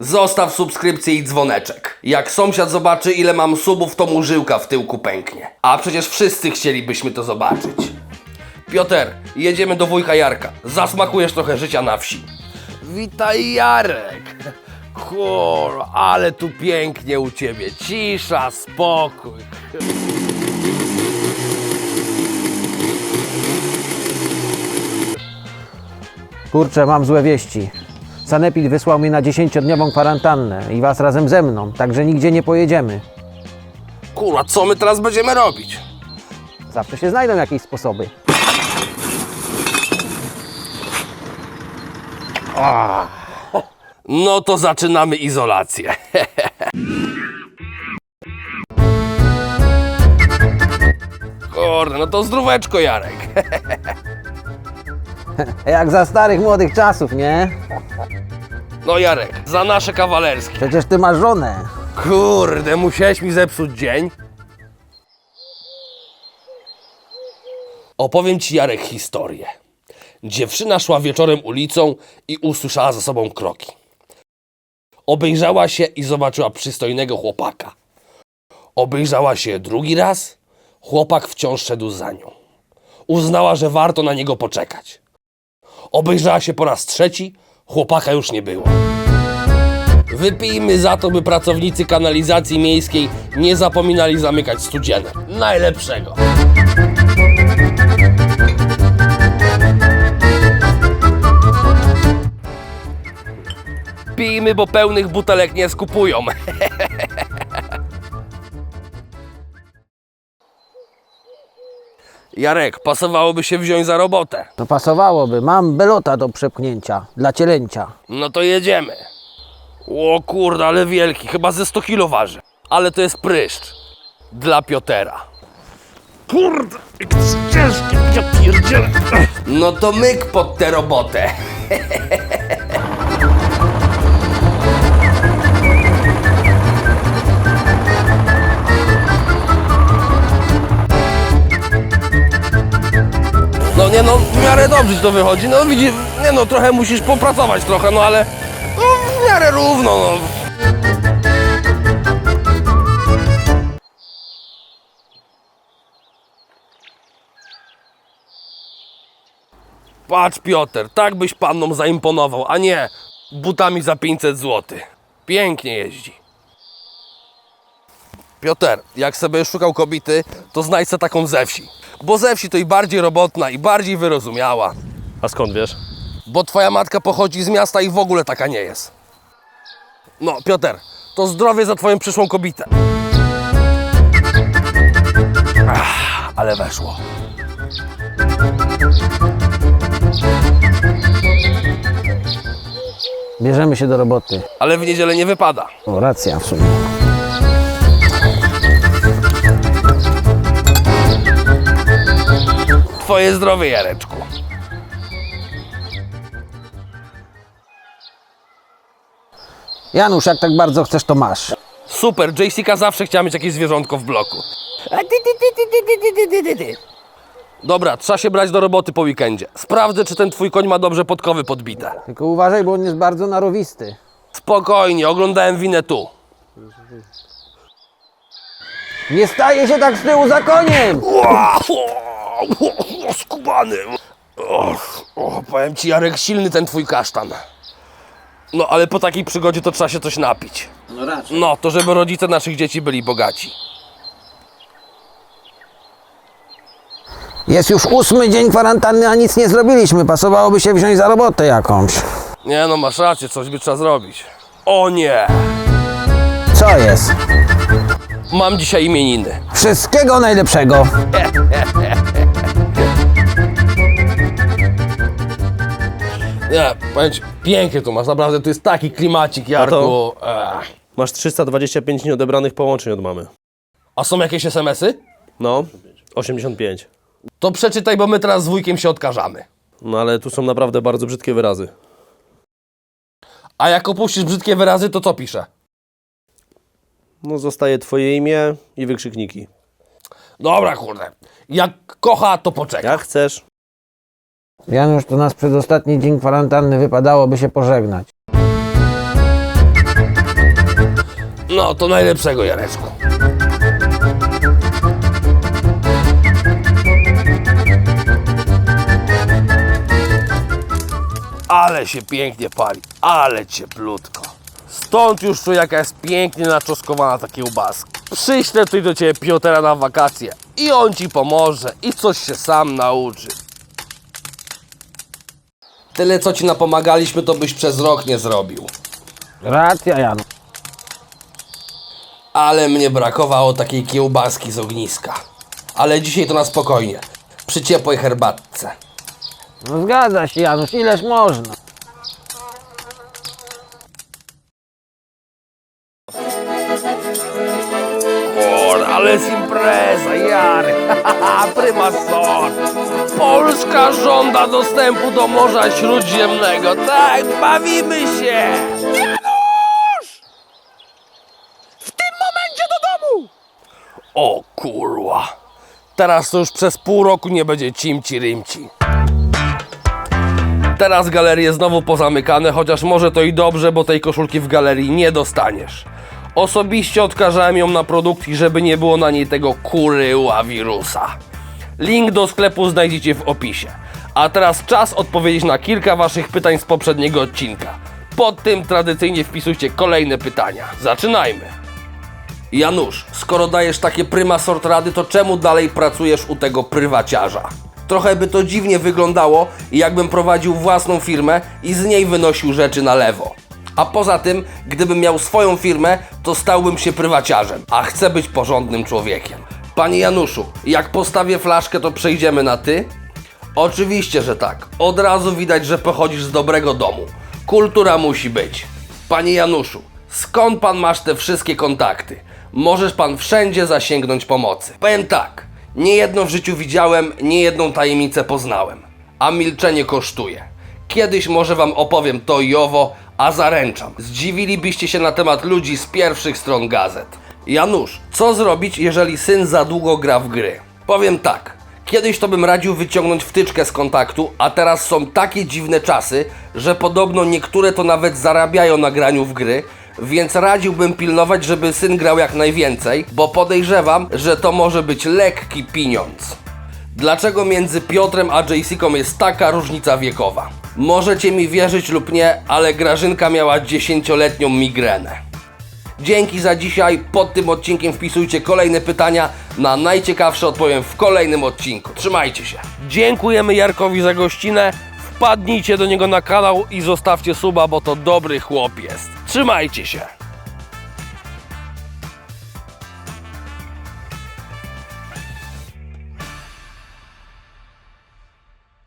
Zostaw subskrypcję i dzwoneczek. Jak sąsiad zobaczy, ile mam subów, to mu żyłka w tyłku pęknie. A przecież wszyscy chcielibyśmy to zobaczyć. Piotr, jedziemy do wujka Jarka. Zasmakujesz trochę życia na wsi. Witaj Jarek. Kur, ale tu pięknie u ciebie. Cisza, spokój. Kurczę, mam złe wieści. Sanepid wysłał mnie na 10-dniową kwarantannę i was razem ze mną, także nigdzie nie pojedziemy. Kurwa, co my teraz będziemy robić? Zawsze się znajdą jakieś sposoby. No to zaczynamy izolację. Kurde, no to zdróweczko Jarek. Jak za starych młodych czasów, nie? No Jarek, za nasze kawalerskie. Przecież ty masz żonę. Kurde, musiałeś mi zepsuć dzień. Opowiem ci Jarek historię. Dziewczyna szła wieczorem ulicą i usłyszała za sobą kroki. Obejrzała się i zobaczyła przystojnego chłopaka. Obejrzała się drugi raz, chłopak wciąż szedł za nią. Uznała, że warto na niego poczekać. Obejrzała się po raz trzeci, chłopaka już nie było. Wypijmy za to, by pracownicy kanalizacji miejskiej nie zapominali zamykać studzienek. Najlepszego. Pijmy, bo pełnych butelek nie skupują. Jarek, pasowałoby się wziąć za robotę. To pasowałoby. Mam belota do przepchnięcia dla cielęcia. No to jedziemy. O kurde, ale wielki, chyba ze 100 kilo waży. Ale to jest pryszcz. Dla Piotera. Kurde, jak to jest ciężkie, ja pierdzielę. No to myk pod tę robotę. w miarę dobrze to wychodzi. No widzisz, nie no, trochę musisz popracować trochę, no ale no, w miarę równo, no. Patrz Piotr, tak byś pannom zaimponował, a nie butami za 500 zł. Pięknie jeździ. Piotr, jak sobie szukał kobiety, to znajdź se taką ze wsi. Bo ze wsi to i bardziej robotna, i bardziej wyrozumiała. A skąd wiesz? Bo twoja matka pochodzi z miasta i w ogóle taka nie jest. No, Piotr, to zdrowie za twoją przyszłą kobietę. Ach, ale weszło. Bierzemy się do roboty. Ale w niedzielę nie wypada. O, racja w sumie. Twoje zdrowie, Jareczku. Janusz, jak tak bardzo chcesz, to masz. Super, JCK zawsze chciała mieć jakieś zwierzątko w bloku. Dobra, trzeba się brać do roboty po weekendzie. Sprawdzę, czy ten twój koń ma dobrze podkowy podbite. Tylko uważaj, bo on jest bardzo narowisty. Spokojnie, oglądałem winę tu. Nie staje się tak z tyłu za koniem! O, skubany. O, o, powiem ci, Jarek, silny ten twój kasztan. No, ale po takiej przygodzie to trzeba się coś napić. No raczej. No, to żeby rodzice naszych dzieci byli bogaci. Jest już ósmy dzień kwarantanny, a nic nie zrobiliśmy. Pasowałoby się wziąć za robotę jakąś. Nie no, masz rację, coś by trzeba zrobić. O nie! Co jest? Mam dzisiaj imieniny. Wszystkiego najlepszego. Nie, powiem ci, pięknie tu masz, naprawdę, tu jest taki klimacik, Jarku. Ech. Masz 325 nieodebranych połączeń od mamy. A są jakieś SMS-y? No, 85. To przeczytaj, bo my teraz z wujkiem się odkażamy. No ale tu są naprawdę bardzo brzydkie wyrazy. A jak opuścisz brzydkie wyrazy, to co pisze? No zostaje twoje imię i wykrzykniki. Dobra, kurde. Jak kocha, to poczeka. Jak chcesz. Janusz, to nas przez ostatni dzień kwarantanny wypadałoby się pożegnać. No, to najlepszego, Jareczku. Ale się pięknie pali, ale cieplutko. Stąd już tu jaka jest pięknie naczoskowana ta kiełbaska. Przyślę tutaj do Ciebie Piotera na wakacje i on Ci pomoże i coś się sam nauczy. Tyle co Ci napomagaliśmy, to byś przez rok nie zrobił. Racja, Janu. Ale mnie brakowało takiej kiełbaski z ogniska. Ale dzisiaj to na spokojnie. Przy ciepłej herbatce. No zgadza się, Janusz, ileż można. Or, ale jest impreza, Jary. Prymasor. Polska żąda dostępu do Morza Śródziemnego. Tak, bawimy się. Janusz! W tym momencie do domu! O kurwa. Teraz to już przez pół roku nie będzie cimci rymci. Teraz galerie znowu pozamykane, chociaż może to i dobrze, bo tej koszulki w galerii nie dostaniesz. Osobiście odkażałem ją na produkcji, żeby nie było na niej tego kuryła wirusa. Link do sklepu znajdziecie w opisie. A teraz czas odpowiedzieć na kilka waszych pytań z poprzedniego odcinka. Pod tym tradycyjnie wpisujcie kolejne pytania. Zaczynajmy! Janusz, skoro dajesz takie pryma sort rady, to czemu dalej pracujesz u tego prywaciarza? Trochę by to dziwnie wyglądało, jakbym prowadził własną firmę i z niej wynosił rzeczy na lewo. A poza tym, gdybym miał swoją firmę, to stałbym się prywaciarzem, a chcę być porządnym człowiekiem. Panie Januszu, jak postawię flaszkę, to przejdziemy na ty? Oczywiście, że tak. Od razu widać, że pochodzisz z dobrego domu. Kultura musi być. Panie Januszu, skąd pan masz te wszystkie kontakty? Możesz pan wszędzie zasięgnąć pomocy. Powiem tak, niejedno w życiu widziałem, niejedną tajemnicę poznałem. A milczenie kosztuje. Kiedyś może wam opowiem to i owo, a zaręczam. Zdziwilibyście się na temat ludzi z pierwszych stron gazet. Janusz, co zrobić, jeżeli syn za długo gra w gry? Powiem tak. Kiedyś to bym radził wyciągnąć wtyczkę z kontaktu, a teraz są takie dziwne czasy, że podobno niektóre to nawet zarabiają na graniu w gry, więc radziłbym pilnować, żeby syn grał jak najwięcej, bo podejrzewam, że to może być lekki pieniądz. Dlaczego między Piotrem a Jaysiką jest taka różnica wiekowa? Możecie mi wierzyć lub nie, ale Grażynka miała 10-letnią migrenę. Dzięki za dzisiaj. Pod tym odcinkiem wpisujcie kolejne pytania. Na najciekawsze odpowiem w kolejnym odcinku. Trzymajcie się. Dziękujemy Jarkowi za gościnę. Wpadnijcie do niego na kanał i zostawcie suba, bo to dobry chłop jest. Trzymajcie się.